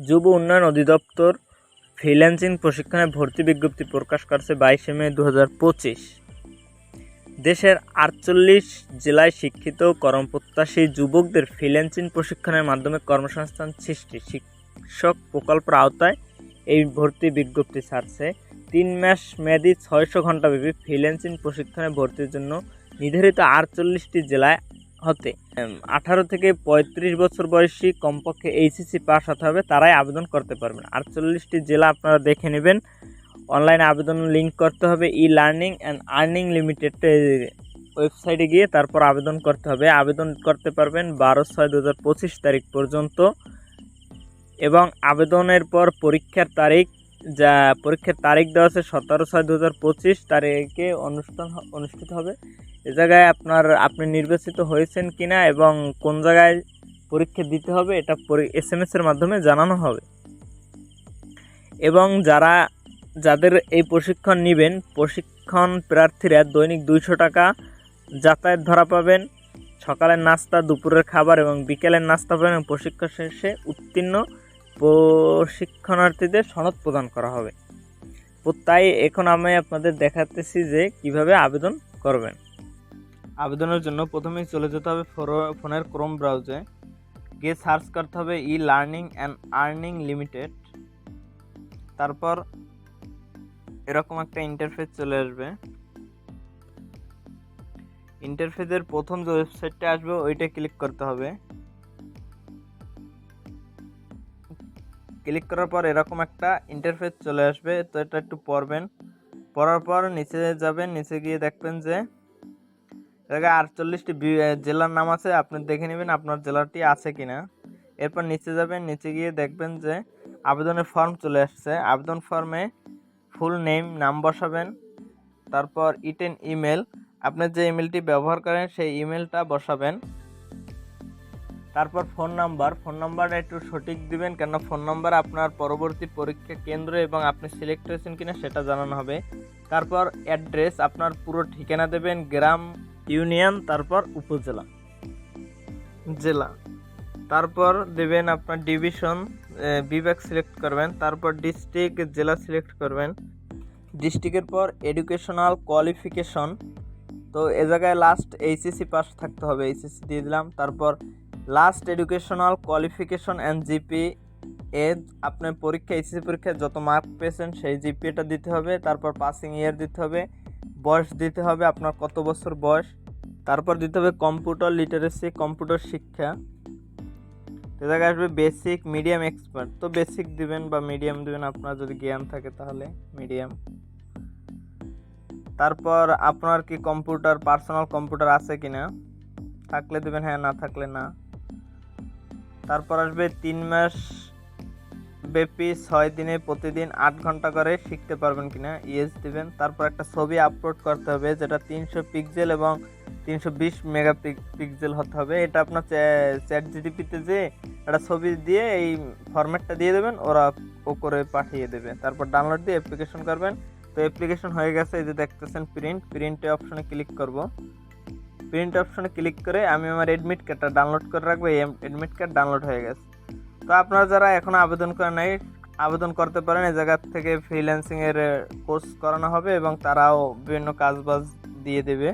যুব উন্নয়ন অধিদপ্তর ফ্রিল্যান্সিং প্রশিক্ষণে ভর্তি বিজ্ঞপ্তি প্রকাশ করছে বাইশে মে দু দেশের আটচল্লিশ জেলায় শিক্ষিত কর্মপ্রত্যাশী যুবকদের ফ্রিল্যান্সিং প্রশিক্ষণের মাধ্যমে কর্মসংস্থান সৃষ্টি। শিক্ষক প্রকল্পের আওতায় এই ভর্তি বিজ্ঞপ্তি ছাড়ছে। তিন মাস মেয়াদি ছয়শো ঘন্টাব্যাপী ফ্রিল্যান্সিং প্রশিক্ষণে ভর্তির জন্য নির্ধারিত আটচল্লিশটি জেলায় হতে আঠারো থেকে পঁয়ত্রিশ বছর বয়সী কমপক্ষে এইচএসসি পাস হতে হবে, তারাই আবেদন করতে পারবেন আটচল্লিশটি জেলা আপনারা দেখে নেবেন। অনলাইনে আবেদন লিঙ্ক করতে হবে e learning and earning limited ওয়েবসাইটে গিয়ে তারপর আবেদন করতে হবে। আবেদন করতে পারবেন বারো ছয় দু তারিখ পর্যন্ত এবং আবেদনের পর পরীক্ষার তারিখ, যা পরীক্ষার তারিখ দেওয়া আছে সতেরো ছয় দু হাজার পঁচিশ তারিখে অনুষ্ঠান অনুষ্ঠিত হবে। এ জায়গায় আপনার, আপনি নির্বাচিত হয়েছেন কিনা এবং কোন জায়গায় পরীক্ষা দিতে হবে, এটা এস এম এর মাধ্যমে জানানো হবে। এবং যারা, যাদের এই প্রশিক্ষণ নেবেন, প্রশিক্ষণ প্রার্থীরা দৈনিক দুইশো টাকা যাতায়াত ধরা পাবেন। সকালের নাস্তা, দুপুরের খাবার এবং বিকেলের নাস্তা পাবেন প্রশিক্ষণ শেষে উত্তীর্ণ প্রশিক্ষণার্থীদের সনদ প্রদান করা হবে। তাই এখন আমি আপনাদের দেখাতেছি যে কীভাবে আবেদন করবেন। আবেদনের জন্য প্রথমেই চলে যেতে হবে ফোনের ক্রোম ব্রাউজে। গিয়ে সার্চ করতে হবে e learning and earning limited তারপর এরকম একটা ইন্টারফেস চলে আসবে। ইন্টারফেসের প্রথম যে ওয়েবসাইটটা আসবে, ওইটা ক্লিক করতে হবে। ক্লিক করার পর এরকম একটা ইন্টারফেস চলে আসবে, তো এটা একটু পড়বেন। পড়ার পর নিচে যাবেন, নিচে গিয়ে দেখবেন যে জায়গায় আটচল্লিশটি জেলার নাম আছে, আপনি দেখে নেবেন আপনার জেলাটি আছে কিনা। এরপর নিচে যাবেন, নিচে গিয়ে দেখবেন যে আবেদনের ফর্ম চলে আসছে। আবেদন ফর্মে ফুল নেম নাম বসাবেন, তারপর ইটেন ইমেল আপনি যে ইমেলটি ব্যবহার করেন, সেই ইমেলটা বসাবেন। তারপর ফোন নাম্বার ফোন নাম্বারটা একটু সঠিক দিবেন কেন ফোন নাম্বার আপনার পরবর্তী পরীক্ষা কেন্দ্র এবং আপনি সিলেক্ট হয়েছেন কিনা সেটা জানানো হবে। তারপর অ্যাড্রেস আপনার পুরো ঠিকানা দেবেন, গ্রাম ইউনিয়ন, তারপর উপজেলা। জেলা। তারপর দেবেন আপনার ডিভিশন বিভাগ সিলেক্ট করবেন, তারপর ডিস্ট্রিক্ট, জেলা সিলেক্ট করবেন। ডিস্ট্রিক্টের পর এডুকেশনাল কোয়ালিফিকেশন। তো এ জায়গায় লাস্ট এইচএসসি পাস থাকতে হবে এইচএসসি দিয়ে দিলাম। তারপর last educational qualification and GPA আপনার পরীক্ষা এইচএসসি পরীক্ষায় যত মার্ক পেয়েছেন সেই জিপিএটা দিতে হবে। তারপর পাসিং ইয়ার দিতে হবে। বয়স দিতে হবে আপনার কত বছর বয়স? তারপর দিতে হবে কম্পিউটার লিটারেসি কম্পিউটার শিক্ষা। তো জায়গায় আসবে বেসিক মিডিয়াম এক্সপার্ট তো বেসিক দিবেন বা মিডিয়াম দিবেন, আপনার যদি জ্ঞান থাকে তাহলে মিডিয়াম তারপর আপনার কি কম্পিউটার পার্সোনাল কম্পিউটার আছে কি না থাকলে দেবেন হ্যাঁ না থাকলে না। তারপর আসবে তিন মাস ব্যাপী ছয় দিনে প্রতিদিন আট ঘণ্টা করে শিখতে পারবেন কিনা ইয়েস দিবেন। তারপর একটা ছবি আপলোড করতে হবে যেটা তিনশো পিক্সেল এবং তিনশো বিশ মেগা পিক্সেল হতে হবে। এটা আপনার চ্যাট জিডিপিতে যে একটা ছবি দিয়ে এই ফরম্যাটটা দিয়ে দেবেন, ওরা ও করে পাঠিয়ে দেবে। তারপর ডাউনলোড দিয়ে অ্যাপ্লিকেশন করবেন। তো অ্যাপ্লিকেশন হয়ে গেছে, এই যে দেখতেছেন প্রিন্ট প্রিন্টে অপশনে ক্লিক করব। প্রিন্ট অপশনে ক্লিক করে আমি আমার এডমিট কার্ডটা ডাউনলোড করে রাখব। এই অ্যাডমিট কার্ড ডাউনলোড হয়ে গেছে। তো আপনারা যারা এখন আবেদন করে নাই, আবেদন করতে পারেন। এই জায়গা থেকে ফ্রিল্যান্সিংয়ের কোর্স করানো হবে এবং তারাও বিভিন্ন কাজ বাজ দিয়ে দেবে।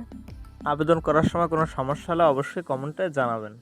আবেদন করার সময় কোনো সমস্যা হলে অবশ্যই কমেন্টে জানাবেন।